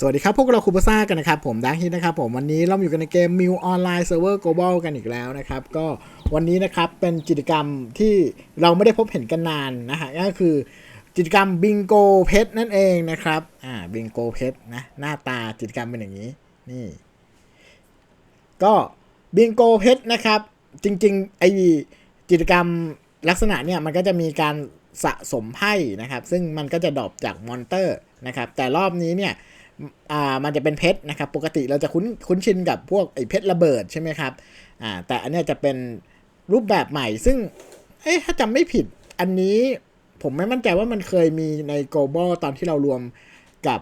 สวัสดีครับ พวกเราคูปซ่ากันนะครับ ผมดังฮิตนะครับผมวันนี้เราอยู่กันในเกม m ิวออนไลน์เซิร์ฟเวอร์ global กันอีกแล้วนะครับ ก็วันนี้นะครับเป็นกิจกรรมที่เราไม่ได้พบเห็นกันนานนะฮะก็คือกิจกรรมบิงโกเพชรนั่นเองนะครับอ่าบิงโกเพชรนะหน้าตากิจกรรมเป็นอย่างนี้นี่ ก็บิงโกเพชรนะครับ จริงๆไอกิจกรรมลักษณะเนี่ยมันก็จะมีการสะสมไพ่นะครับ ซึ่งมันก็จะดรอปจากมอนเตอร์นะครับแต่รอบนี้เนี่ย อ่ามันจะเป็นเพชรนะครับ ปกติเราจะคุ้นคุ้นชินกับพวกไอเพชรระเบิดใช่ไหมครับอ่าแต่อันนี้จะเป็นรูปแบบใหม่ ซึ่งเอ๊ะถ้าจำไม่ผิดอันนี้ผมไม่มั่นใจว่ามันเคยมีใน global ตอนที่เรารวมกับ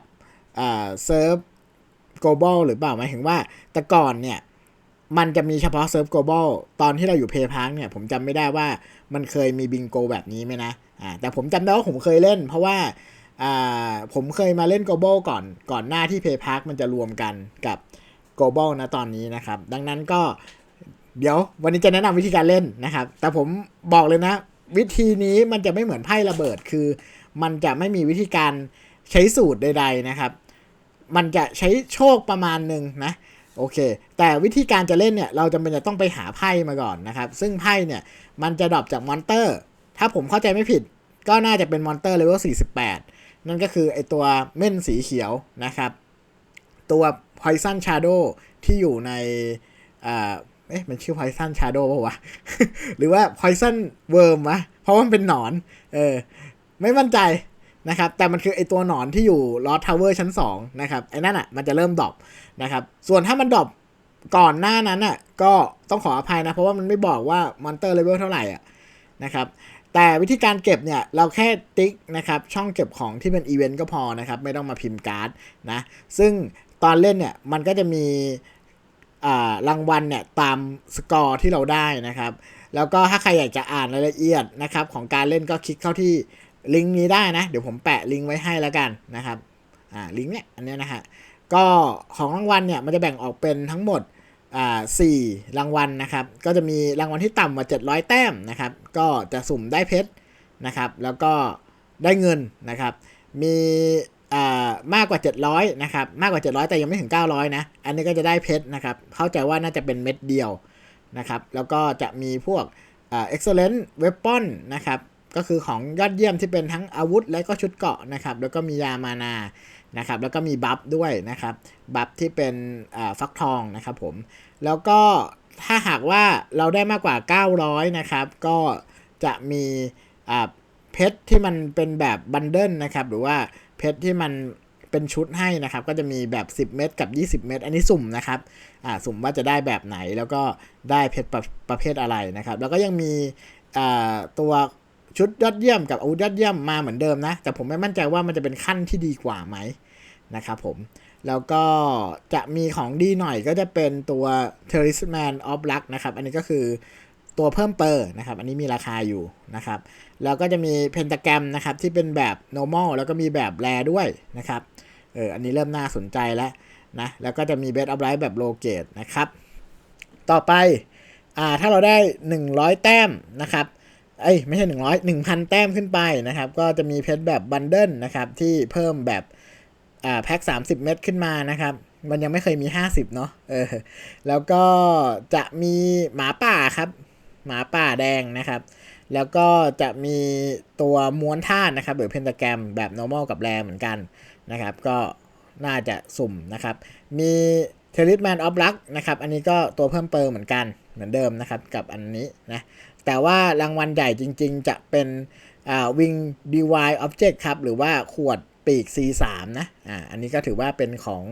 อ่าเซิร์ฟ global หรือเปล่าหมายถึงว่าแต่ก่อนเนี่ยมันจะมีเฉพาะเซิร์ฟ global ตอนที่เราอยู่เพย์พาร์เนี่ยผมจำไม่ได้ว่ามันเคยมีบิงโกแบบนี้ไหมนะอ่าแต่ผมจำได้ว่าผมเคยเล่น เพราะว่า อ่าผมเคยมาเล่น global ก่อนก่อนหน้าที่เพย์พาร์มันจะรวมกันกับ global นะตอนนี้นะครับ ดังนั้นก็เดี๋ยววันนี้จะแนะนำวิธีการเล่นนะครับ แต่ผมบอกเลยนะ วิธีนี้มันจะไม่เหมือนไพ่ระเบิดคือ มันจะไม่มีวิธีการใช้สูตรใด ๆนะครับ มันจะใช้โชคประมาณหนึ่งนะโอเค แต่วิธีการจะเล่นเนี่ย เราจำเป็นจะต้องไปหาไพ่มาก่อนนะครับ ซึ่งไพ่เนี่ย มันจะดรอปจากมอนเตอร์ ถ้าผมเข้าใจไม่ผิด ก็น่าจะเป็นมอนเตอร์เลเวล48 นั่นก็คือไอตัวเม่นสีเขียวนะครับ ตัว Poison Shadow ที่อยู่ในอ่าเอ๊ะมันชื่อ Poison Shadow ป่าวะ หรือว่า Poison Worm วะ เพราะว่ามันเป็นหนอน เออ ไม่มั่นใจนะครับ แต่มันคือไอตัวหนอนที่อยู่ลอ t ทาวเวอร์ชั้น 2 นะครับ ไอ้นั่นอะ มันจะเริ่มดรอปนะครับ ส่วนถ้ามันดรอปก่อนหน้านั้นอะ ก็ต้องขออภัยนะ เพราะว่ามันไม่บอกว่ามอนเตอร์เลเวลเท่าไหร่อะนะครับ แต่วิธีการเก็บเนี่ย เราแค่ติ๊กนะครับ ช่องเก็บของที่เป็นอีเวนต์ก็พอนะครับ ไม่ต้องมาพิมพ์การ์ดนะ ซึ่งตอนเล่นเนี่ย มันก็จะมีรางวัลเนี่ย ตามสกอร์ที่เราได้นะครับ แล้วก็ถ้าใครอยากจะอ่านรายละเอียดนะครับ ของการเล่นก็คลิกเข้าที่ลิงก์นี้ได้นะ เดี๋ยวผมแปะลิงก์ไว้ให้แล้วกันนะครับลิงก์เนี่ยอันนี้นะฮะก็ของรางวัลเนี่ยมันจะแบ่งออกเป็นทั้งหมด อ่าสี่รางวัลนะครับ ก็จะมีรางวัลที่ต่ำกว่า 700 แต้มนะครับ ก็จะสุ่มได้เพชรนะครับ แล้วก็ได้เงินนะครับ มีอ่ามากกว่า 700นะครับมากกว่า 700 แต่ยังไม่ถึง 900 นะ อันนี้ก็จะได้เพชรนะครับ เข้าใจว่าน่าจะเป็นเม็ดเดียวนะครับ แล้วก็จะมีพวกอ่า excellent weapon นะครับ ก็คือของยอดเยี่ยมที่เป็นทั้งอาวุธและก็ชุดเกราะนะครับ แล้วก็มียามานา นะครับแล้วก็มีบัฟด้วยนะครับบัฟที่เป็นฟักทองนะครับผมแล้วก็ถ้าหากว่าเราได้มากกว่า 900 นะครับ ก็จะมีเพชรที่มันเป็นแบบบันเดิลนะครับหรือว่าเพชรที่มันเป็นชุดให้นะครับ ก็จะมีแบบ 10 เม็ดกับ 20 เม็ดอันนี้สุ่มนะครับอ่าสุ่มว่าจะได้แบบไหนแล้วก็ได้เพชรประประเภทอะไรนะครับ แล้วก็ยังมีอ่าตัวชุดยอดเยี่ยมกับอาวุธยอดเยี่ยมมาเหมือนเดิมนะ แต่ผมไม่มั่นใจว่ามันจะเป็นขั้นที่ดีกว่าไหม นะครับผม แล้วก็จะมีของดีหน่อยก็จะเป็นตัว t e r r i s m a n of Luck นะครับ อันนี้ก็คือตัวเพิ่มเปอร์นะครับ อันนี้มีราคาอยู่นะครับ แล้วก็จะมีเพนต a แกรมนะครับที่เป็นแบบ normal แล้วก็มีแบบแรด้วยนะครับ เออ อันนี้เริ่มน่าสนใจแล้วนะ แล้วก็จะมี best of light แบบ low grade นะครับ ต่อไป อ่า ถ้าเราได้ 100 แต้มนะครับ เอ้ย ไม่ใช่ 100 1,000 แต้มขึ้นไปนะครับ ก็จะมีเพชรแบบบันเดิลนะครับที่เพิ่มแบบ อ่าแพ็ค30 เม็ดขึ้นมานะครับ มันยังไม่เคยมี 50 เนาะเออแล้วก็จะมีหมาป่าครับ หมาป่าแดงนะครับ แล้วก็จะมีตัวม้วนธาตุนะครับหรือเพนต a แกรมแบบ normal กับแรเหมือนกันนะครับ ก็น่าจะสุ่มนะครับ มีเทลิสแมนออฟลักนะครับ อันนี้ก็ตัวเพิ่มเติมเหมือนกันเหมือนเดิมนะครับกับอันนี้นะ แต่ว่ารางวัลใหญ่จริงๆ จะเป็นอ่าวิงดีวายออบเจกต์ครับ หรือว่าขวด ปีก C3 นะอ่าอันนี้ก็ถือว่าเป็นของ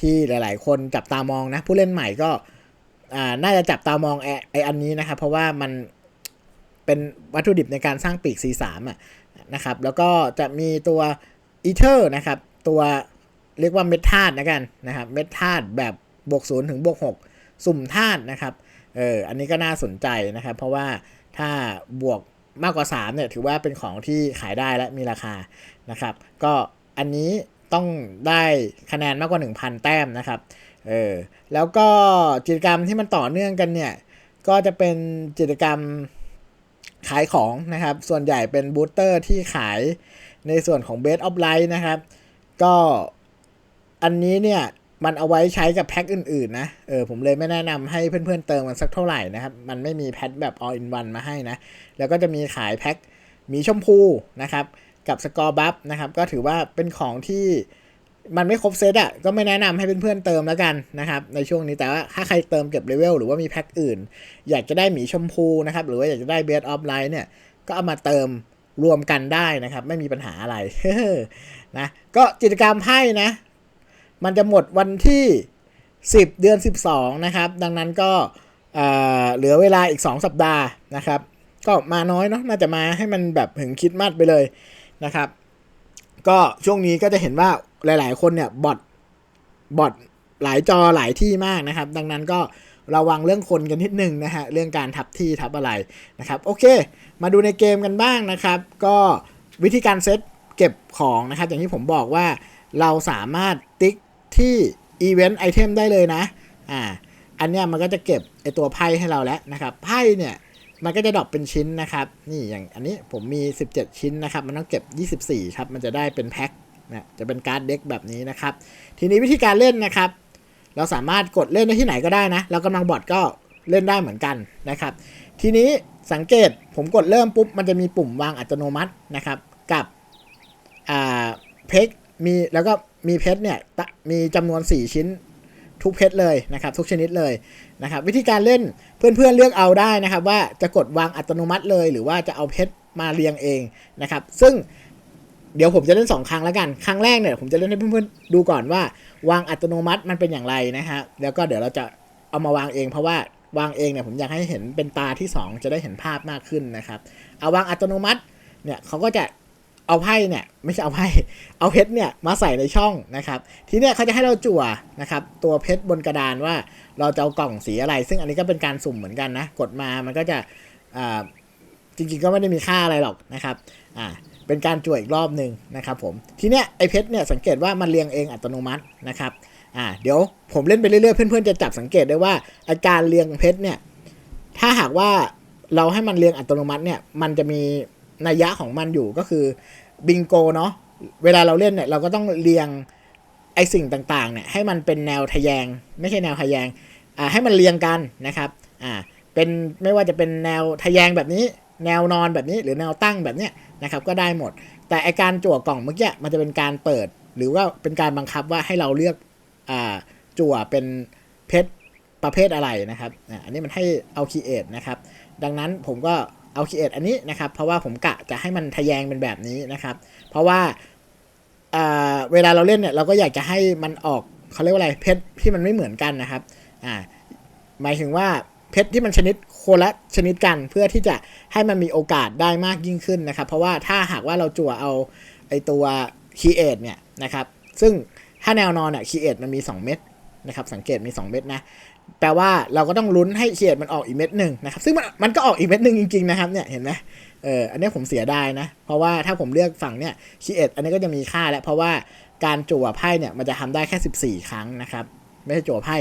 ที่หลาย ๆ คนจับตามองนะ ผู้เล่นใหม่ก็อ่าน่าจะจับตามองไอออันนี้นะครับ เพราะว่ามันเป็นวัตถุดิบในการสร้างปีก C3 อะนะครับ แล้วก็จะมีตัวอีเทอร์นะครับ ตัวเรียกว่าเม็ดธาตุนะกันนะครับ เม็ดธาตุแบบบวกศูนย์ถึงบวกหกสุ่มธาตุนะครับ เออ อันนี้ก็น่าสนใจนะครับ เพราะว่าถ้าบวก มากกว่า 3 เนี่ย ถือว่าเป็นของที่ขายได้และมีราคานะครับ ก็อันนี้ต้องได้คะแนนมากกว่า 1,000 แต้มนะครับ เออ แล้วก็กิจกรรมที่มันต่อเนื่องกันเนี่ย ก็จะเป็นกิจกรรมขายของนะครับ ส่วนใหญ่เป็นบูสเตอร์ที่ขายในส่วนของ Base of Light นะครับ ก็อันนี้เนี่ย มันเอาไว้ใช้กับแพ็คอื่นๆนะ เออผมเลยไม่แนะนำให้เพื่อนๆเติมกันสักเท่าไหร่นะครับ มันไม่มีแพ็คแบบ all in one มาให้นะ แล้วก็จะมีขายแพ็คหมีชมพูนะครับ กับสกอร์บัฟนะครับ ก็ถือว่าเป็นของที่มันไม่ครบเซตอะ ก็ไม่แนะนำให้เพื่อนๆเติมแล้วกันนะครับ ในช่วงนี้แต่ว่าถ้าใครเติมเก็บเลเวลหรือว่ามีแพ็คอื่น อยากจะได้หมีชมพูนะครับ หรือว่าอยากจะได้เบสออฟไลท์เนี่ย ก็เอามาเติมรวมกันได้นะครับ ไม่มีปัญหาอะไรนะ ก็กิจกรรมไพ่นะ มันจะหมดวันที่ 10 เดือน 12 นะครับ ดังนั้นก็เหลือเวลาอีก 2 สัปดาห์นะครับ ก็มาน้อยเนาะน่าจะมาให้มันแบบถึงคิดมัดไปเลยนะครับ ก็ช่วงนี้ก็จะเห็นว่าหลายๆ คนเนี่ยบอทบอทหลายจอหลายที่มากนะครับ ดังนั้นก็ระวังเรื่องคนกันนิดนึงนะฮะเรื่องการทับที่ทับอะไรนะครับโอเค มาดูในเกมกันบ้างนะครับ ก็วิธีการเซตเก็บของนะครับ อย่างที่ผมบอกว่าเราสามารถติ๊ก ที่ Event Item ได้เลยนะ อ่า อันเนี้ยมันก็จะเก็บไอตัวไพ่ให้เราแล้วนะครับ ไพ่เนี่ยมันก็จะดรอปเป็นชิ้นนะครับ นี่อย่างอันนี้ผมมี 17 ชิ้นนะครับ มันต้องเก็บ 24 ครับ มันจะได้เป็นแพ็คนะจะเป็นการ์ดเด็กแบบนี้นะครับ ทีนี้วิธีการเล่นนะครับ เราสามารถกดเล่นได้ที่ไหนก็ได้นะ แล้วกำลังบอทก็เล่นได้เหมือนกันนะครับ ทีนี้สังเกตผมกดเริ่มปุ๊บ มันจะมีปุ่มวางอัตโนมัตินะครับ กับอ่าเพชรมีแล้วก็ มีเพชรเนี่ยมีจำนวน 4 ชิ้นทุกเพชรเลยนะครับทุกชนิดเลยนะครับวิธีการเล่นเพื่อนๆเลือกเอาได้นะครับ ว่าจะกดวางอัตโนมัติเลย หรือว่าจะเอาเพชรมาเรียงเองนะครับซึ่งเดี๋ยวผมจะเล่น 2 ครั้งแล้วกัน ครั้งแรกเนี่ยผมจะเล่นให้เพื่อนๆดูก่อนว่า วางอัตโนมัติมันเป็นอย่างไรนะฮะแล้วก็เดี๋ยวเราจะเอามาวางเองเพราะว่าวางเองเนี่ยผมอยากให้เห็นเป็นตาที่ 2 จะได้เห็นภาพมากขึ้นนะครับ เอาวางอัตโนมัติเนี่ยเขาก็จะ เอาไพ่เนี่ยไม่ใช่เอาไพ่เอาเพชรเนี่ยมาใส่ในช่องนะครับ ทีเนี้ยเขาจะให้เราจั่วนะครับตัวเพชรบนกระดานว่าเราจะเอากล่องสีอะไร ซึ่งอันนี้ก็เป็นการสุ่มเหมือนกันนะกดมามันก็จะจริงๆก็ไม่ได้มีค่าอะไรหรอกนะครับอ่าเป็นการจั่วอีกรอบหนึ่งนะครับผมทีเนี้ยไอเพชรเนี่ยสังเกตว่ามันเรียงเองอัตโนมัตินะครับอ่าเดี๋ยวผมเล่นไปเรื่อยๆเพื่อนๆจะจับสังเกตได้ว่าอาการเรียงเพชรเนี่ยถ้าหากว่าเราให้มันเรียงอัตโนมัติเนี่ยมันจะมีนัยยะของมันอยู่ก็คือ บิงโกเนาะเวลาเราเล่นเนี่ยเราก็ต้องเรียงไอสิ่งต่างๆเนี่ยให้มันเป็นแนวทะแยง ไม่ใช่แนวทะแยงอ่าให้มันเรียงกันนะครับอ่าเป็นไม่ว่าจะเป็นแนวทะแยงแบบนี้ แนวนอนแบบนี้หรือแนวตั้งแบบเนี้ยนะครับก็ได้หมด แต่ไอการจั่วกล่องเมื่อกี้มันจะเป็นการเปิด หรือว่าเป็นการบังคับว่าให้เราเลือกอ่าจั่วเป็นเพชรประเภทอะไรนะครับอันนี้มันให้เอาคีเอทนะครับดังนั้นผมก็ เอาคีเอทอันนี้นะครับ เพราะว่าผมกะจะให้มันทะแยงเป็นแบบนี้นะครับ เพราะว่าเวลาเราเล่นเนี่ยเราก็อยากจะให้มันออกเขาเรียกว่าอะไรเพชรที่มันไม่เหมือนกันนะครับอ่าหมายถึงว่าเพชรที่มันชนิดโคนละชนิดกันเพื่อที่จะให้มันมีโอกาสได้มากยิ่งขึ้นนะครับ เพราะว่าถ้าหากว่าเราจั่วเอาไอตัวคีเอทเนี่ยนะครับ ซึ่งถ้าแนวนอนเนี่ยคีเอทมันมี 2 เม็ดนะครับสังเกตมี 2 เม็ดนะ แปลว่าเราก็ต้องลุ้นให้คีเอทมันออกอีกเม็ดหนึ่งนะครับ ซึ่งมันมันก็ออกอีกเม็ดหนึ่งจริงๆนะครับเนี่ยเห็นไหมเอออันนี้ผมเสียดายนะ เพราะว่าถ้าผมเลือกฝั่งเนี่ยคีเอทอันนี้ก็จะมีค่าแล้วเพราะว่าการจั่วไพ่เนี่ยมันจะทำได้แค่ 14 ครั้งนะครับ ไม่ใช่จั่วไพ่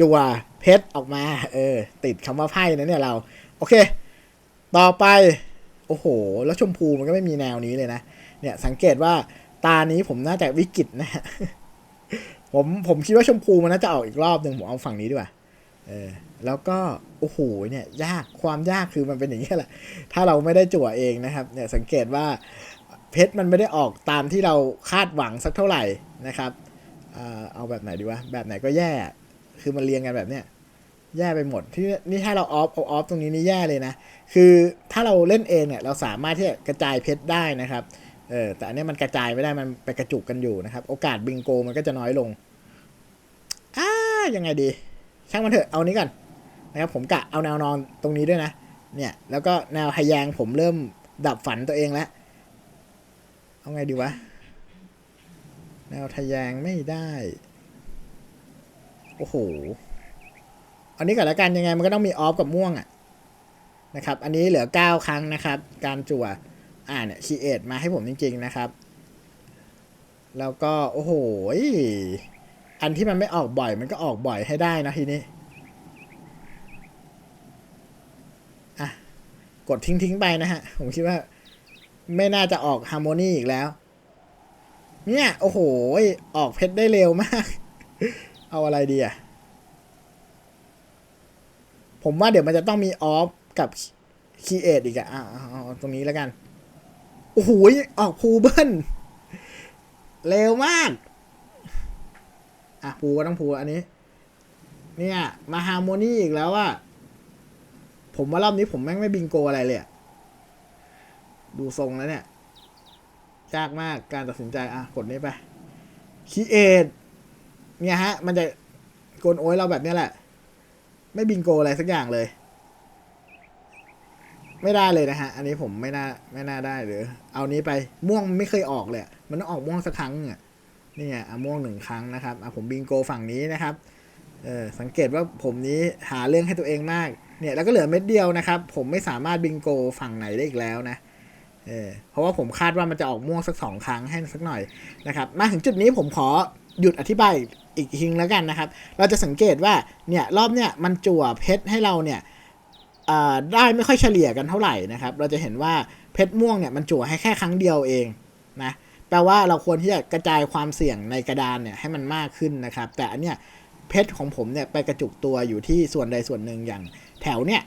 จั่วเพชรออกมาเออติดคำว่าไพ่นะเนี่ยเรา โอเค ต่อไป โอ้โห แล้วชมพูมันก็ไม่มีแนวนี้เลยนะเนี่ยสังเกตว่าตานี้ผมน่าจะวิกฤตนะฮะผมผมคิดว่าชมพูมันน่าจะออกอีกรอบหนึ่งผมเอาฝั่งนี้ดีกว่า เออแล้วก็โอ้โหเนี่ยยากความยากคือมันเป็นอย่างนี้แหละ ถ้าเราไม่ได้จั่วเองนะครับเนี่ยสังเกตว่าเพชรมันไม่ได้ออกตามที่เราคาดหวังสักเท่าไหร่นะครับเอาแบบไหนดีวะแบบไหนก็แย่คือมันเรียงกันแบบเนี้ยแย่ไปหมดที่นี่ถ้าเราออฟเอาออฟตรงนี้นี่แย่เลยนะ คือถ้าเราเล่นเองเนี่ยเราสามารถที่จะกระจายเพชรได้นะครับเออแต่อันนี้มันกระจายไม่ได้มันไปกระจุกกันอยู่นะครับ โอกาสบิงโกมันก็จะน้อยลงอ่ายังไงดี ช่างมันเถอะเอานี้ก่อนนะครับผมกะเอาแนวนอนตรงนี้ด้วยนะ เนี่ยแล้วก็แนวทะแยงผมเริ่มดับฝันตัวเองแล้วเอาไงดีวะ แนวทะแยงไม่ได้ โอ้โห อันนี้ก่อนแล้วกันยังไงมันก็ต้องมีออฟกับม่วงอะนะครับ อันนี้เหลือ 9 ครั้งนะครับ การจั่ว อ่าเนี่ยคีเอทมาให้ผมจริง ๆ นะครับ แล้วก็ โอ้โห อันที่มันไม่ออกบ่อยมันก็ออกบ่อยให้ได้นะทีนี้อะกดทิ้งๆไปนะฮะ ผมคิดว่า ไม่น่าจะออกฮาร์โมนีอีกแล้ว เนี่ย โอ้โห ออกเพชรได้เร็วมาก เอาอะไรดีอะผมว่าเดี๋ยวมันจะต้องมีออฟกับคีเอทอีกอะอะเอาตรงนี้แล้วกัน โอ้โห ออกพูเบิลเร็วมาก อะพูก็ต้องพูอันนี้ เนี่ย มาฮาร์โมนีอีกแล้วอะผมว่ารอบนี้ผมแม่งไม่บิงโกอะไรเลยดูทรงแล้วเนี่ย ยากมากการตัดสินใจ อะ กดนี้ไปคีเอทเนี่ยฮะ มันจะโกนโอ้ยเราแบบเนี้ยแหละ ไม่บิงโกอะไรสักอย่างเลย ไม่ได้เลยนะฮะ อันนี้ผมไม่น่าไม่น่าได้หรือ เอานี้ไปม่วงไม่เคยออกเลย มันต้องออกม่วงสักครั้งอะ นี่ไงอะม่วงหนึ่งครั้งนะครับอะผมบิงโกฝั่งนี้นะครับเออสังเกตว่าผมนี้หาเรื่องให้ตัวเองมากเนี่ยแล้วก็เหลือเม็ดเดียวนะครับ ผมไม่สามารถบิงโกฝั่งไหนได้อีกแล้วนะเออเพราะว่าผมคาดว่ามันจะออกม่วงสักสองครั้งให้สักหน่อยนะครับมาถึงจุดนี้ผมขอหยุดอธิบายอีกทีนึงแล้วกันนะครับ เราจะสังเกตว่าเนี่ยรอบเนี่ยมันจั่วเพชรให้เราเนี่ยได้ไม่ค่อยเฉลี่ยกันเท่าไหร่นะครับ เราจะเห็นว่าเพชรม่วงเนี่ยมันจั่วให้แค่ครั้งเดียวเองนะ แปลว่าเราควรที่จะกระจายความเสี่ยงในกระดานเนี่ยให้มันมากขึ้นนะครับ แต่อันเนี้ยเพชรของผมเนี่ยไปกระจุกตัวอยู่ที่ส่วนใดส่วนหนึ่งอย่างแถวเนี่ย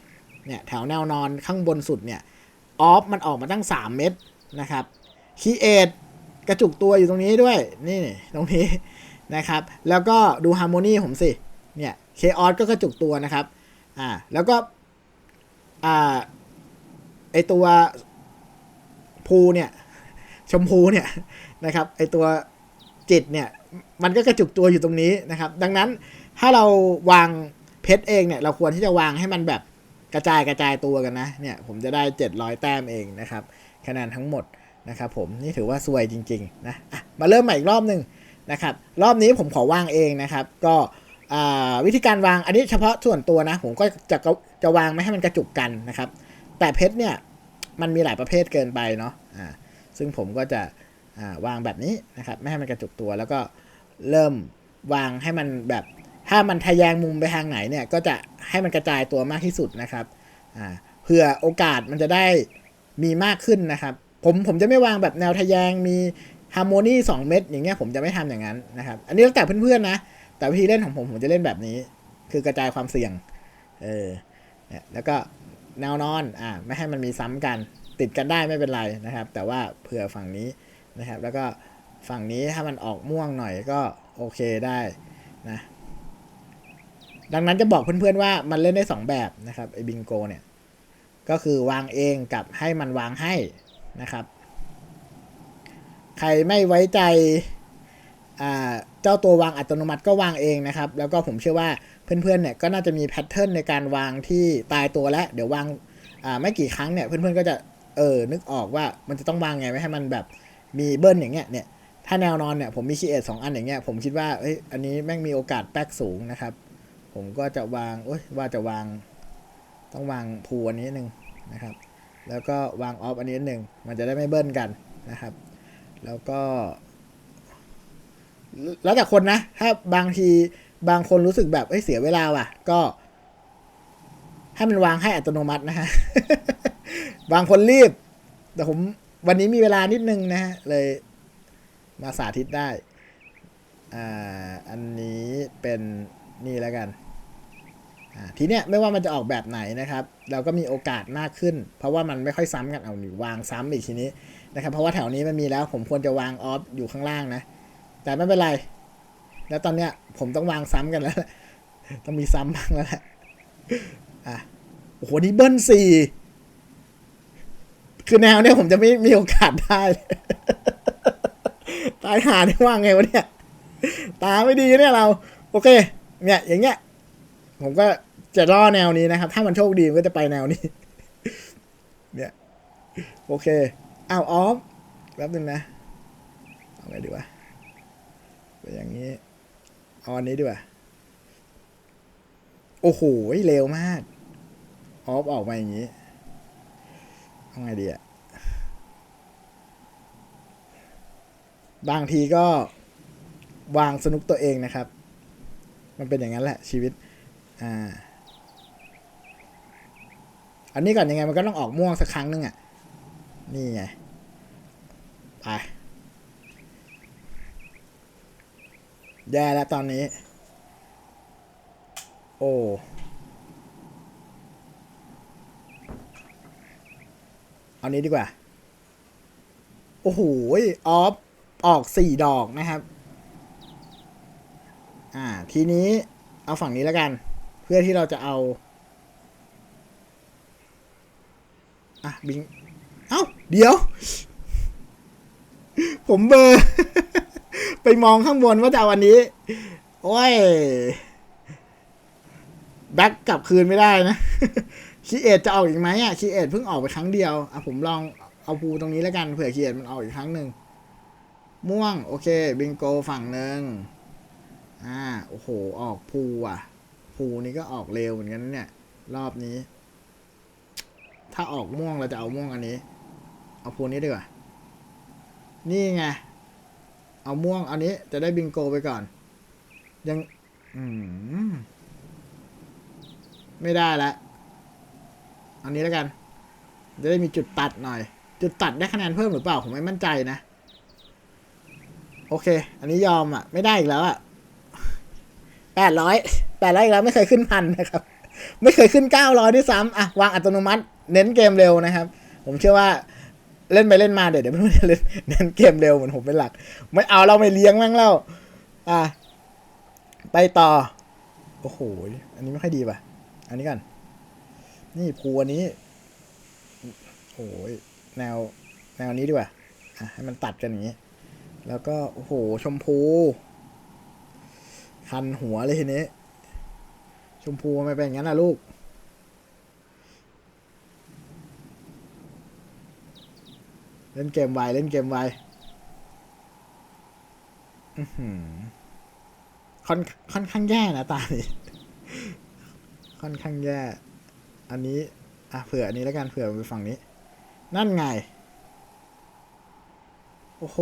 เนี่ยแถวแนวนอนข้างบนสุดเนี่ยออฟมันออกมาตั้ง 3 เม็ดนะครับคีเอทกระจุกตัวอยู่ตรงนี้ด้วยนี่ตรงนี้นะครับ แล้วก็ดูฮาร์โมนีผมสิเนี่ยเคออสก็กระจุกตัวนะครับอ่าแล้วก็อ่าไอตัวพูเนี่ย ชมพูเนี่ยนะครับไอตัวจิตเนี่ยมันก็กระจุกตัวอยู่ตรงนี้นะครับ ดังนั้นถ้าเราวางเพชรเองเนี่ยเราควรที่จะวางให้มันแบบกระจายกระจายตัวกันนะเนี่ยผมจะได้ 700 แต้มเองนะครับคะแนนทั้งหมดนะครับผมนี่ถือว่าซวยจริงๆนะะมาเริ่มใหม่อีกรอบหนึ่งนะครับรอบนี้ผมขอวางเองนะครับ ก็วิธีการวางอันนี้เฉพาะส่วนตัวนะ ผมก็จะจะวางไม่ให้มันกระจุกกันนะครับ แต่เพชรเนี่ยมันมีหลายประเภทเกินไปเนาะอ่า ซึ่งผมก็จะาวางแบบนี้นะครับ ไม่ให้มันกระจุกตัว แล้วก็เริ่มวางให้มันแบบ ถ้ามันทะแยงมุมไปทางไหนเนี่ยก็จะให้มันกระจายตัวมากที่สุดนะครับเพื่อโอกาสมันจะได้มีมากขึ้นนะครับ ผมผมจะไม่วางแบบแนวทะแยงมีฮาร์โมนีสองเม็ดอย่างเงี้ยผมจะไม่ทำอย่างนั้นนะครับ อันนี้แล้วแต่เพื่อนๆนะ แต่วิธีเล่นของผมผมจะเล่นแบบนี้ คือกระจายความเสี่ยง เออแล้วก็แนวนอน อ่า ไม่ให้มันมีซ้ำกัน ติดกันได้ไม่เป็นไรนะครับ แต่ว่าเผื่อฝั่งนี้นะครับ แล้วก็ฝั่งนี้ถ้ามันออกม่วงหน่อยก็โอเคได้นะดังนั้นจะบอกเพื่อนๆว่ามันเล่นได้ 2 แบบนะครับไอ้บิงโกเนี่ย ก็คือวางเองกับให้มันวางให้นะครับ ใครไม่ไว้ใจเจ้าตัววางอัตโนมัติก็วางเองนะครับ แล้วก็ผมเชื่อว่าเพื่อนๆเนี่ยก็น่าจะมีแพทเทิร์นในการวางที่ตายตัวแล้ว เดี๋ยววางไม่กี่ครั้งเนี่ยเพื่อนๆก็จะ เออ นึกออกว่ามันจะต้องวางไงไม่ให้มันแบบมีเบิ้ลอย่างเงี้ยเนี่ย ถ้าแนวนอนเนี่ยผมมีคีเอทสองอันอย่างเงี้ยผมคิดว่าเอ้ยอันนี้แม่งมีโอกาสแป๊กสูงนะครับ ผมก็จะวางโอ้ยว่าจะวาง ต้องวางพูอันนี้หนึ่งนะครับ แล้วก็วางออฟอันนี้หนึ่งมันจะได้ไม่เบิ้ลกันนะครับ แล้วก็ แล้วแต่คนนะ ถ้าบางทีบางคนรู้สึกแบบเอ้ยเสียเวลาว่ะ ก็ ให้มันวางให้อัตโนมัตินะฮะ บางคนรีบ แต่ผมวันนี้มีเวลานิดนึงนะฮะ เลยมาสาธิตได้ อ่า อันนี้เป็นนี่แล้วกัน ทีเนี้ยไม่ว่ามันจะออกแบบไหนนะครับ เราก็มีโอกาสมากขึ้น เพราะว่ามันไม่ค่อยซ้ำกันเอาหรือวางซ้ำอีกทีนี้นะครับ เพราะว่าแถวนี้มันมีแล้ว ผมควรจะวางออฟอยู่ข้างล่างนะ แต่ไม่เป็นไร แล้วตอนเนี้ยผมต้องวางซ้ำกันแล้วแหละต้องมีซ้ำบ้างแล้วแหละอะโอ้โหนี่เบิ้ลสี่ คือแนวเนี้ยผมจะไม่มีโอกาสได้เลยตายหาได้ว่าไงวะเนี่ย ตาไม่ดีเนี่ยเรา โอเค เนี่ย อย่างเงี้ย ผมก็จะล่อแนวนี้นะครับ ถ้ามันโชคดีมันก็จะไปแนวนี้ เนี่ย โอเคอ้าวออฟแป๊บนึงนะ เอาไงดีวะเป็นอย่างนี้เอาอันนี้ดีกว่า โอ้โห เร็วมาก ออฟออกมาอย่างนี้ เอาไงดีอะบางทีก็วางสนุกตัวเองนะครับ มันเป็นอย่างนั้นแหละชีวิต อ่า อันนี้ก่อนยังไงมันก็ต้องออกม่วงสักครั้งนึงอะ่ะ นี่ไง ไป แย่แล้วตอนนี้ โอ้ เอานี้ดีกว่า โอ้โหออฟออกสี่ดอกนะครับ อ่า ทีนี้เอาฝั่งนี้แล้วกัน เพื่อที่เราจะเอา อะ บิง เอ้า เดี๋ยว ผมเบอร์ ไปมองข้างบนว่าจะเอาอันนี้ โอ้ย แบ็กกลับคืนไม่ได้นะ คีเอทจะออกอีกไหมอะคีเอทเพิ่งออกไปครั้งเดียวอะผมลองเอาภูตรงนี้แล้วกันเผื่อคีเอทมันออกอีกครั้งหนึ่งม่วง โอเค บิงโกฝั่งหนึ่งอ่าโอ้โห ออกภูอะภูนี้ก็ออกเร็วเหมือนกันเนี่ย รอบนี้ ถ้าออกม่วงเราจะเอาม่วงอันนี้ เอาภูนี้ดีกว่า นี่ไง เอาม่วงอันนี้จะได้บิงโกไปก่อน ยัง อืม ไม่ได้ละ อันนี้แล้วกัน จะได้มีจุดตัดหน่อย จุดตัดได้คะแนนเพิ่มหรือเปล่า ผมไม่มั่นใจนะ โอเค อันนี้ยอมอะ ไม่ได้อีกแล้วอะแปดร้อยแปดร้อยอีกแล้วไม่เคยขึ้นพันนะครับ ไม่เคยขึ้นเก้าร้อยด้วยซ้ำอะ วางอัตโนมัติ เน้นเกมเร็วนะครับ ผมเชื่อว่าเล่นไปเล่นมาเดี๋ยวเดี๋ยวเพื่เล่นเน้นเกมเร็วเหมือนผมเป็นหลัก ไม่เอาเราไม่เลี้ยงแม่งแล้วอะไปต่อ โอ้โห อันนี้ไม่ค่อยดีป่ะ อันนี้กัน นี่ภูอันนี้โอ้ยแนวแนวนี้ดีกว่าอะให้มันตัดกันอย่างนี้ แล้วก็โอ้โหชมพูคันหัวเลยทีนี้ ชมพูทำไมเป็นอย่างนั้นล่ะลูกเล่นเกมไวเล่นเกมไวอือหือค่อนค่อนข้างแย่นะตานี้ค่อนข้างแย่ อันนี้ อะเผื่ออันนี้แล้วกันเผื่อไปฝั่งนี้ นั่นไง โอ้โห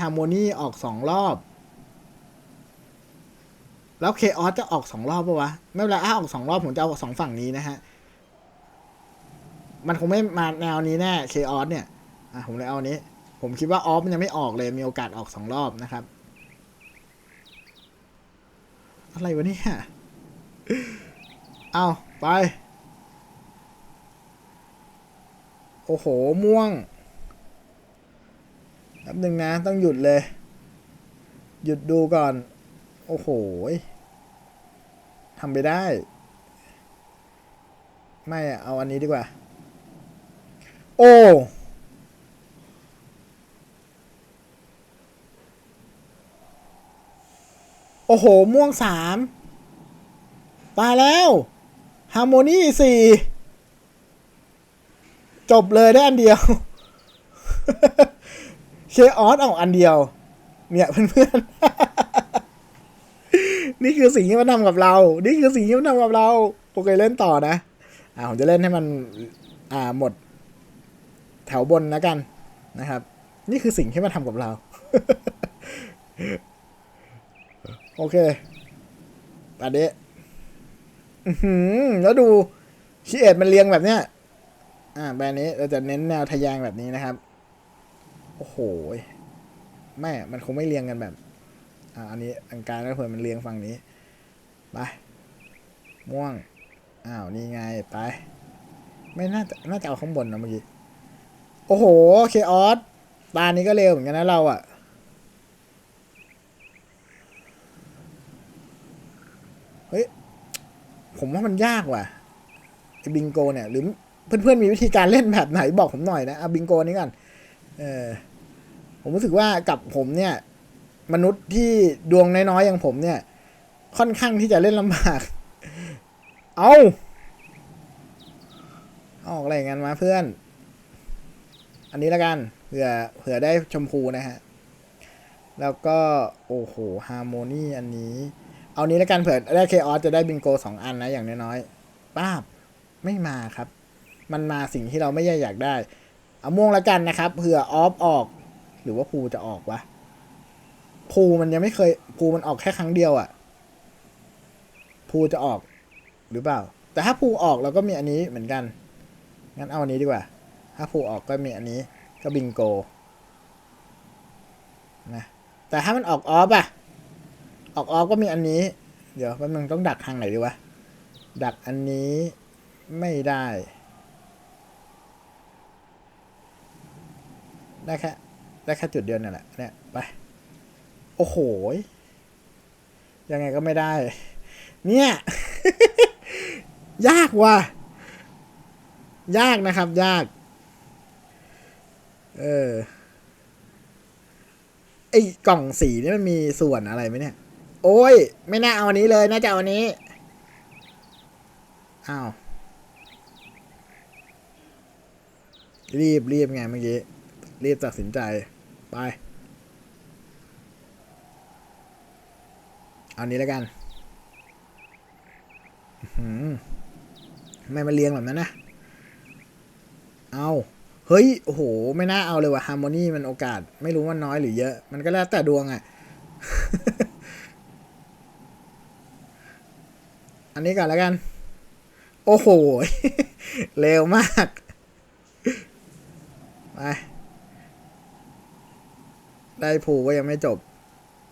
ฮาร์โมนีออกสองรอบ แล้วเคออสจะออกสองรอบปะวะ ไม่เป็นไรถ้าออกสองรอบ ผมจะเอาสองฝั่งนี้นะฮะ มันคงไม่มาแนวนี้แน่เคออสเนี่ย อะผมเลยเอาอันนี้ ผมคิดว่าออฟมันยังไม่ออกเลย มีโอกาสออกสองรอบนะครับ อะไรวะเนี่ย เอาไป โอ้โห ม่วงแป๊บหนึ่งนะ ต้องหยุดเลย หยุดดูก่อน โอ้โหทำไปได้ ไม่อะเอาอันนี้ดีกว่า โอ้ โอ้โห ม่วงสามตายแล้วฮาร์โมนีสี่ จบเลยได้อันเดียวเคออสเอาอันเดียว เนี่ยเพื่อนๆ นี่คือสิ่งที่มันทำกับเรา นี่คือสิ่งที่มันทำกับเราโอเคเล่นต่อนะ อ่าผมจะเล่นให้มัน อ่าหมด แถวบนแล้วกันนะครับ นี่คือสิ่งที่มันทำกับเรา โอเคตอนนี้อื้อหือแล้วดูชีเอ็ดมันเรียงแบบเนี้ย อ่าแบรนด์นี้เราจะเน้นแนวทะแยงแบบนี้นะครับ โอ้โหแม่มันคงไม่เรียงกันแบบ อ่าอันนี้อังการก็เผื่อมันเรียงฝั่งนี้ไปม่วงอ้าวนี่ไงไป ไม่น่าจะน่าจะเอาข้างบนนะเมื่อกี้โอ้โหเคออสตานี้ก็เร็วเหมือนกันนะเราอะเฮ้ยผมว่ามันยากว่ะไอ้บิงโกเนี่ยหรือ เพื่อนๆมีวิธีการเล่นแบบไหนบอกผมหน่อยนะเอาบิงโกนี้ก่อนเออผมรู้สึกว่ากับผมเนี่ย มนุษย์ที่ดวงน้อยๆอย่างผมเนี่ย ค่อนข้างที่จะเล่นลำบาก เอาออกอะไรงั้นมาเพื่อน อันนี้ละกันเผื่อเผื่อได้ชมพูนะฮะ แล้วก็ โอ้โหฮาร์โมนีอันนี้ เอานี้ละกันเผื่อได้เคออสจะได้บิงโกสองอันนะ อย่างน้อยๆป้าบ ไม่มาครับ มันมาสิ่งที่เราไม่อยากได้ เอาม่วงละกันนะครับเผื่อออฟออก หรือว่าภูจะออกวะภูมันยังไม่เคยภูมันออกแค่ครั้งเดียวอะ่ะภูจะออกหรือเปล่า แต่ถ้าภูออกเราก็มีอันนี้เหมือนกันงั้นเอาอันนี้ดีกว่า ถ้าภูออกก็มีอันนี้ก็บิงโกนะแต่ถ้ามันออกออฟอะออกออฟก็มีอันนี้ เดี๋ยวแป๊บนึงต้องดักทางไหนดีวะ ดักอันนี้ไม่ได้ ได้แค่ได้แค่จุดเดียวนั่นแหละเนี่ยไป โอ้โหยยังไงก็ไม่ได้ เนี่ย ยากว่ะ ยากนะครับ ยาก เออไอ้กล่องสีนี่มันมีส่วนอะไรไหมเนี่ย โอ้ย ไม่น่าเอาอันนี้เลยน่าจะเอาอันนี้อ้าวรีบรีบไงเมื่อกี้ รีบตัดสินใจ ไป เอานี้แล้วกันหือทำไม่มาเรียงแบบนั้นนะ เอาเฮ้ย โอ้โห ไม่น่าเอาเลยว่ะฮาร์โมนีมันโอกาส ไม่รู้ว่าน้อยหรือเยอะ มันก็แล้วแต่ดวงอะ่ะ อันนี้ก่อนแล้วกัน โอ้โห เร็วมาก ไป ได้ผูก็ยังไม่จบ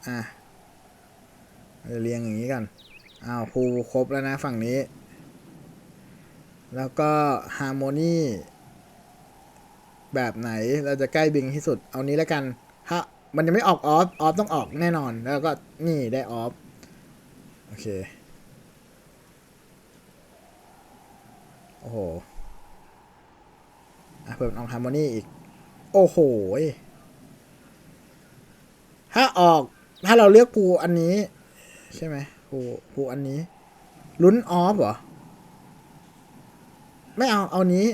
อะเราจะเรียงอย่างนี้กันอ้าวผูครบแล้วนะฝั่งนี้ แล้วก็ฮาร์โมนีแบบไหนเราจะใกล้บิงที่สุด เอานี้แล้วกัน ถ้ามันยังไม่ออกออฟ ออฟต้องออกแน่นอน แล้วก็นี่ได้ออฟ โอเค โอ้โห อะเพิ่มเอาฮาร์โมนีอีก โอ้โห ถ้าออก ถ้าเราเลือกภูอันนี้ ใช่ไหมภูภูอันนี้ ลุ้นออฟเหรอ ไม่เอาเอานี้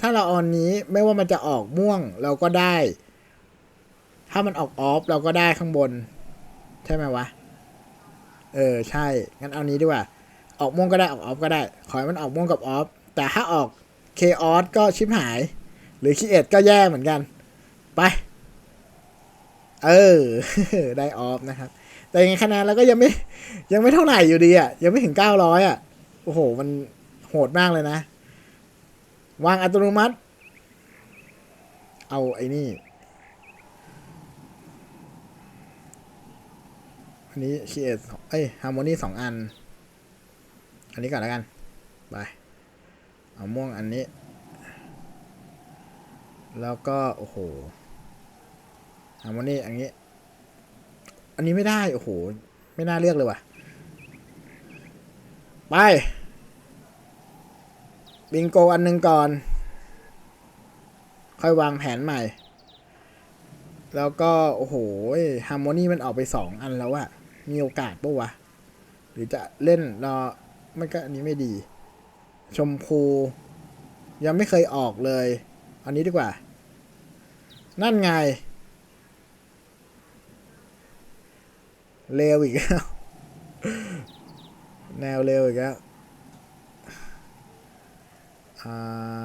ถ้าเราเอาอันนี้ไม่ว่ามันจะออกม่วงเราก็ได้ ถ้ามันออกออฟเราก็ได้ข้างบน ใช่ไหมวะ เออ ใช่ งั้นเอานี้ดีกว่า ออกม่วงก็ได้ออกออฟก็ได้ ขอให้มันออกม่วงกับออฟ แต่ถ้าออกเคออสก็ชิบหาย หรือคีเอทก็แย่เหมือนกัน ไป เออ ได้ออฟนะครับ แต่ยังไงคะแนนเราก็ยังไม่ยังไม่เท่าไหร่อยู่ดีอะ ยังไม่ถึงเก้าร้อยอะ โอ้โห มันโหดมากเลยนะ วางอัตโนมัติ เอาไอ้นี่ อันนี้คีเอทเอ้ยฮาร์โมนีสองอัน อันนี้ก่อนแล้วกัน ไป เอาม่วงอันนี้ แล้วก็ โอ้โห ฮาร์โมนีอันนี้ อันนี้ไม่ได้ โอ้โห ไม่น่าเลือกเลยว่ะ ไป บิงโกอันหนึ่งก่อน ค่อยวางแผนใหม่ แล้วก็ โอ้โหฮาร์โมนีมันออกไปสองอันแล้วอะมีโอกาสปะวะ หรือจะเล่นรอมันก็อันนี้ไม่ดี ชมพู ยังไม่เคยออกเลย อันนี้ดีกว่า นั่นไง เร็วอีกแล้ว แนวเร็วอีกแล้วอ่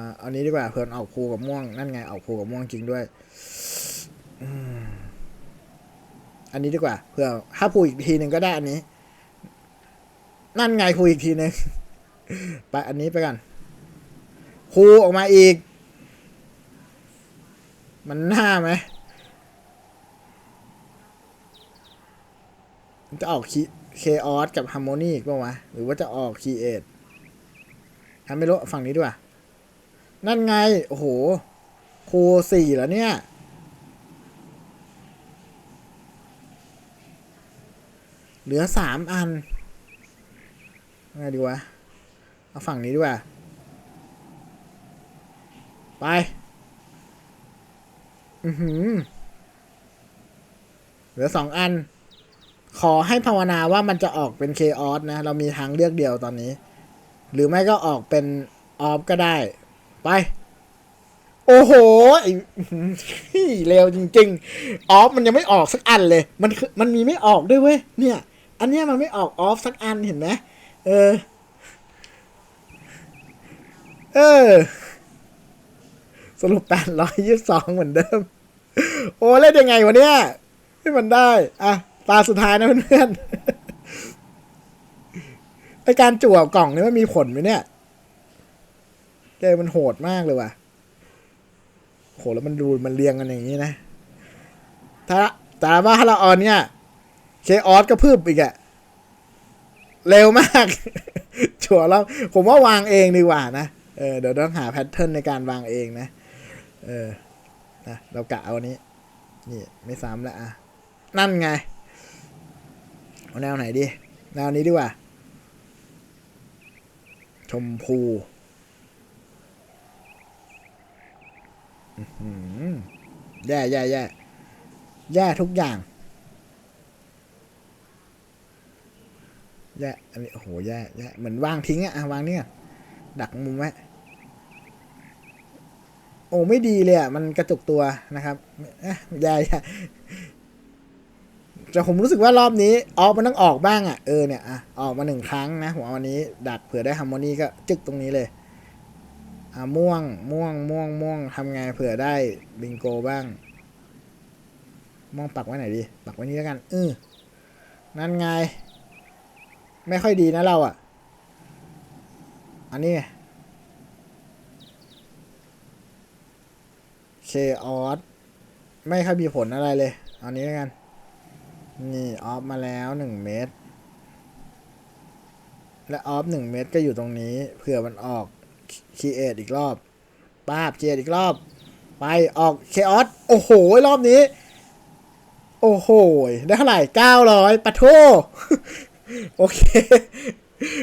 าอันนี้ดีกว่าเพื่อนออกภูกับม่วง นั่นไงออกภูกับม่วงจริงด้วยอันนี้ดีกว่าเพื่อถ้าภูอีกทีหนึ่งก็ได้อันนี้ นั่นไงภูอีกทีหนึ่งไปอันนี้ไปก่อนภูออกมาอีก มันหน้าไหมมัน จะออกคีเคออสกับฮาร์โมนีอีกป่าวะ หรือว่าจะออกคีเอททำไม่รู้ฝั่งนี้ด้วยนั่นไง โอ้โห โคสี่แล้วเนี่ย เหลือสามอันไงดีวะ เอาฝั่งนี้ด้วยไป อือหือ เหลือสองอัน ขอให้ภาวนาว่ามันจะออกเป็นเคออสนะ เรามีทางเลือกเดียวตอนนี้ หรือไม่ก็ออกเป็นออฟก็ได้ ไป โอ้โหไอ้อื้อหือเร็วจริง ๆ ออฟมันยังไม่ออกสักอันเลย มันคือมันมีไม่ออกด้วยเว้ย เนี่ย อันเนี้ยมันไม่ออกออฟสักอันเห็นไหมเออ เออ สรุปแปดร้อยยี่สิบสองเหมือนเดิม โอ้เล่นยังไงวะเนี่ยให้มันได้ อะ ตาสุดท้ายนะเพื่อนๆไอการจั่วกล่องนี่มันมีผลไหมเนี่ยเกมมันโหดมากเลยว่ะโหแล้วมันดูมันเรียงกันอย่างนี้นะ ถ้าแต่ว่าถ้าเราเอาเนี่ยเคออสก็พืบอีกอะเร็วมากชัวร์แล้วผมว่าวางเองดีกว่านะเออเดี๋ยวต้องหาแพทเทิร์นในการวางเองนะ เออนะเรากะเอาอันนี้ นี่ไม่ซ้ำแล้วอะ นั่นไง แนวไหนดีแนวนี้ดีกว่า ชมพูแย่แย่แย่แย่ทุกอย่าง แย่อันนี้โอ้โหแย่แย่เหมือนวางทิ้งอะอะวางเนี่ยดักมุมไว้โอ้ไม่ดีเลยอะมันกระจุกตัวนะครับแย่แย่ แต่ผมรู้สึกว่ารอบนี้ออกมันต้องออกบ้างอะเออเนี่ยอะออกมาหนึ่งครั้งนะผมวันนี้ดักเผื่อได้ฮาร์โมนีก็จึกตรงนี้เลยอะม่วงม่วงม่วงม่วงทำไงเผื่อได้บิงโกบ้าง ม่วงปักไว้ไหนดี ปักไว้นี้แล้วกันเออนั่นไง ไม่ค่อยดีนะเราอะ อันนี้เคออสไม่ค่อยมีผลอะไรเลยเอานี้แล้วกัน นี่ออฟมาแล้วหนึ่งเมตรและออฟหนึ่งเมตรก็อยู่ตรงนี้เผื่อมันออกคีเอทอีกรอบป้าบเจดอีกรอบ ไปออกเคออสโอ้โห รอบนี้ โอ้โห ได้เท่าไหร่เก้าร้อยปะโทโอเค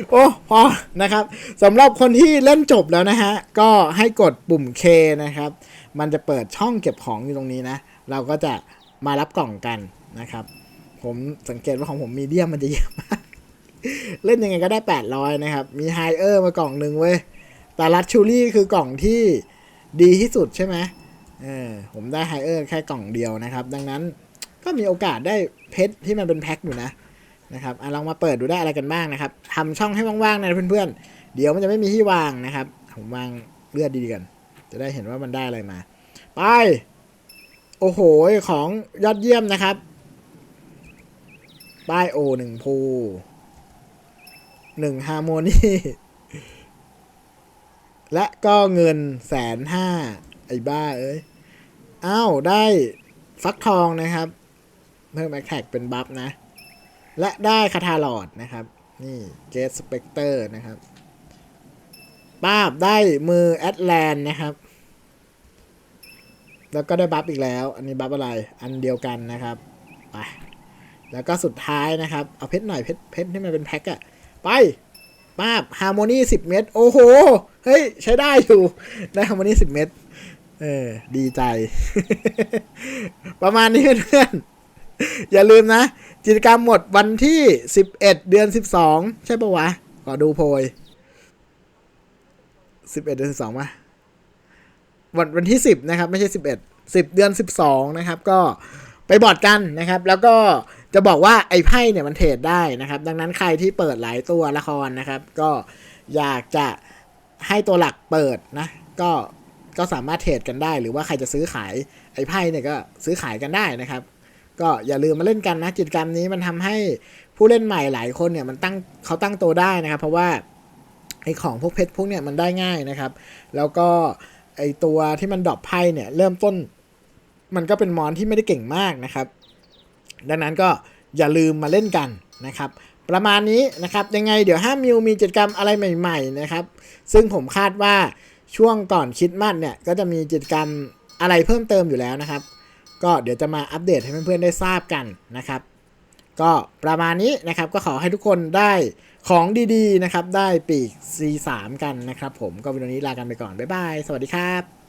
โอ้พอนะครับสำหรับคนที่เล่นจบแล้วนะฮะ ก็ให้กดปุ่ม K นะครับ มันจะเปิดช่องเก็บของอยู่ตรงนี้นะ เราก็จะมารับกล่องกันนะครับ ผมสังเกตว่าของผมมีเดียมมันจะเยอะมาก เล่นยังไงก็ได้ 800 นะครับ มีไฮเออร์มากล่องหนึ่งเว้ย แต่ลัดชูรี่คือกล่องที่ดีที่สุดใช่ไหมเออผมได้ไฮเออร์แค่กล่องเดียวนะครับ ดังนั้นก็มีโอกาสได้เพชรที่มันเป็นแพ็คอยู่นะนะครับอลองมาเปิดดูได้อะไรกันบ้างนะครับทำช่องให้ว่างๆนะเพื่อนๆ เดี๋ยวมันจะไม่มีที่วางนะครับ ผมวางเลือดดีๆกัน จะได้เห็นว่ามันได้อะไรมา ไป โอ้โห ของยอดเยี่ยมนะครับ ป้ายโอหนึ่งภูหนึ่งฮาร์โมนีและก็เงินแสนห้าไอ้บ้าเอ้ย อ้าว ได้ฟักทองนะครับ เพิ่มแอคแท็กเป็นบัฟนะ และได้คาทาลอดนะครับ นี่เกสสเปกเตอร์นะครับป้าบได้มือแอตแลนนะครับ แล้วก็ได้บัฟอีกแล้ว อันนี้บัฟอะไร อันเดียวกันนะครับ ไป แล้วก็สุดท้ายนะครับ เอาเพชรหน่อยเพชรเพชรที่มันเป็นแพ็คอะไปป้าบฮาร์โมนีสิบเม็ดโอ้โห เฮ้ย ใช้ได้อยู่ ได้ฮาร์โมนีสิบเม็ดเออ ดีใจ ประมาณนี้เพื่อนอย่าลืมนะ กิจกรรมหมดวันที่ 11 เดือน 12 ใช่ปะวะขอดูโพย 11 เดือน 12ป่ะวันวันที่ 10 นะครับ ไม่ใช่ 11 10 เดือน 12 นะครับ ก็ไปบอดกันนะครับ แล้วก็ จะบอกว่าไอ้ไพ่เนี่ยมันเทรดได้นะครับ ดังนั้นใครที่เปิดหลายตัวละครนะครับ ก็อยากจะให้ตัวหลักเปิดนะก็ก็สามารถเทรดกันได้ หรือว่าใครจะซื้อขายไอ้ไพ่เนี่ยก็ซื้อขายกันได้นะครับ ก็อย่าลืมมาเล่นกันนะกิจกรรมนี้มันทำให้ผู้เล่นใหม่หลายคนเนี่ยมันตั้งเขาตั้งตัวได้นะครับ เพราะว่าไอ้ของพวกเพชรพวกเนี่ยมันได้ง่ายนะครับ แล้วก็ไอ้ตัวที่มันดรอปไพ่เนี่ยเริ่มต้น มันก็เป็นมอนที่ไม่ได้เก่งมากนะครับ ดังนั้นก็อย่าลืมมาเล่นกันนะครับ ประมาณนี้นะครับยังไงเดี๋ยวห้ามิวมีกิจกรรมอะไรใหม่ๆนะครับ ซึ่งผมคาดว่าช่วงก่อนคิดมัดเนี่ยก็จะมีกิจกรรมอะไรเพิ่มเติมอยู่แล้วนะครับ ก็เดี๋ยวจะมาอัปเดตให้เพื่อนๆได้ทราบกันนะครับ ก็ประมาณนี้นะครับก็ขอให้ทุกคนได้ของดีๆนะครับ ได้ปีก C3 กันนะครับ ผมก็วันนี้ลากันไปก่อน บ๊ายบาย สวัสดีครับ